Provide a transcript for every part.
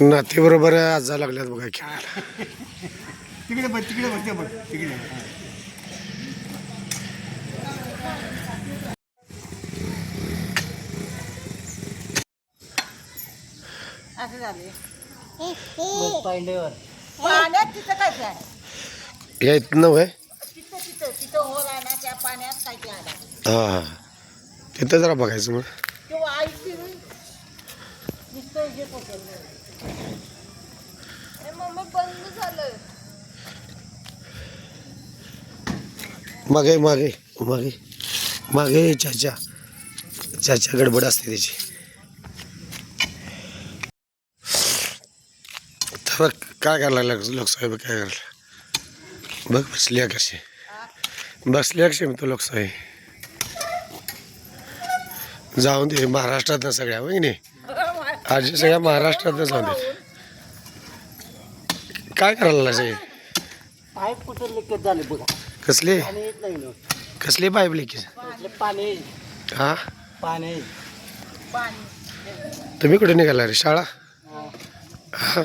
नातीबरोबर आज लागल्यात बघा खेळायला. तिकडे बघ तिकडे बघ तिकडे हा. पाण्यात तिथं काय ते आहे या इथं नव्हे? तिथं तिथं तिथं होल आहे ना त्या पाण्यात काय ते आला हां हां. तिथं जरा बघायचं मग. किंवा आई मम्मी बंद झालं मागे मागे मागे मागे चाचा. चाचा गडबड असते त्याची. तर काय करायला लागला? लोकशाही बघ काय करायला बघ बसली कशी बसली कशी तो लोकशाही जाऊन दे महाराष्ट्रात सगळ्या होय नाही? आज सगळ्या महाराष्ट्रात जाऊन दे काय करायला लागले पाईप कुठं लिकेज झाले बघा. कसले? पाणी येत नाही ना. कसले पाईप लिकेज? इथले पाणी हा? पाणी पाणी तुम्ही कुठे निघाला रे? शाळा? हा?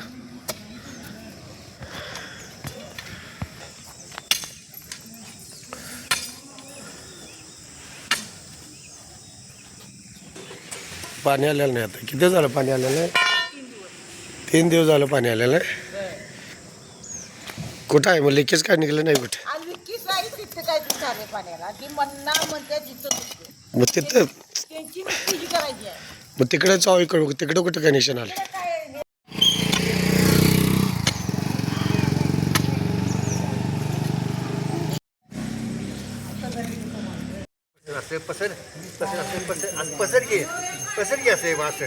पाणी आलेलं नाही आता किती झालं पाणी आलेलं आहे तीन दिवस झालं पाणी आलेलं आहे कुठं आहे मग लिकेज काय निघलं नाही कुठे मग तिथं मग तिकडे चाव इकडं तिकडं कुठं कनेक्शन आलं हे पसर पसर पसर पसर घे पसर घे असं बा, असं.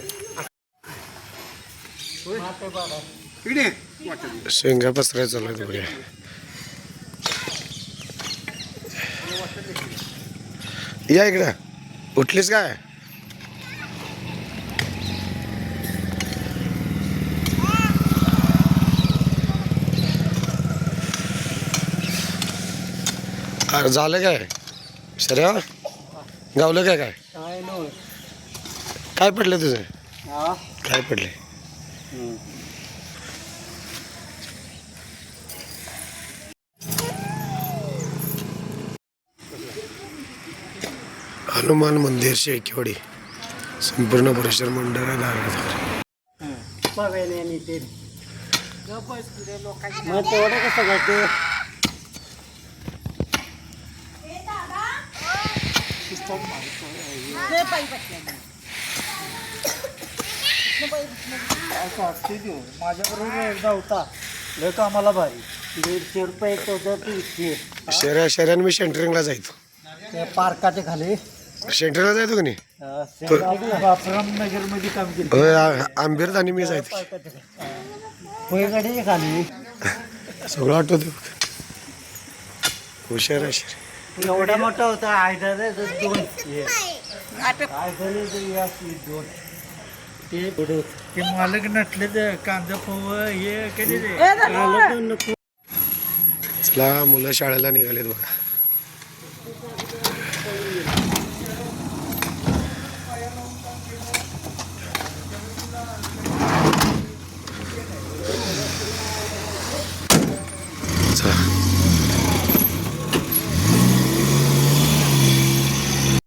इकडे वाटत शेंगा पसरायचं चालू आहे या इकडं. उठलीस काय? अरे झालं काय? शर्या? गावलं काय काय? काय पडलं तुझं? हा? काय पडले? हनुमान मंदिर शेकेवाडी. संपूर्ण परिसर मंडळ पवेने आणि ते मग तेवढं कसं काय ते? ते देऊ माझ्याबरोबर एकदा होता. लय कामाला भारी. दीडशे रुपये एक होतं तीनशे शर्या शर्यान मी सेंटरिंगला जायचो. ते पार्काचे खाली. सेंटरिंगला जायचो का नाही? नगरमध्ये काम केलं. होय आ- आंबेरत आणि मी जायचो. पैगाडी खाली. सगळं आठवतं हुशार आहे. एवढा मोठा होता आयदाने दोन. असली दोन. ते ते मालक नटले तर कांदा पोव हे कधी चला मुलं शाळेला निघालेत बघा. चला.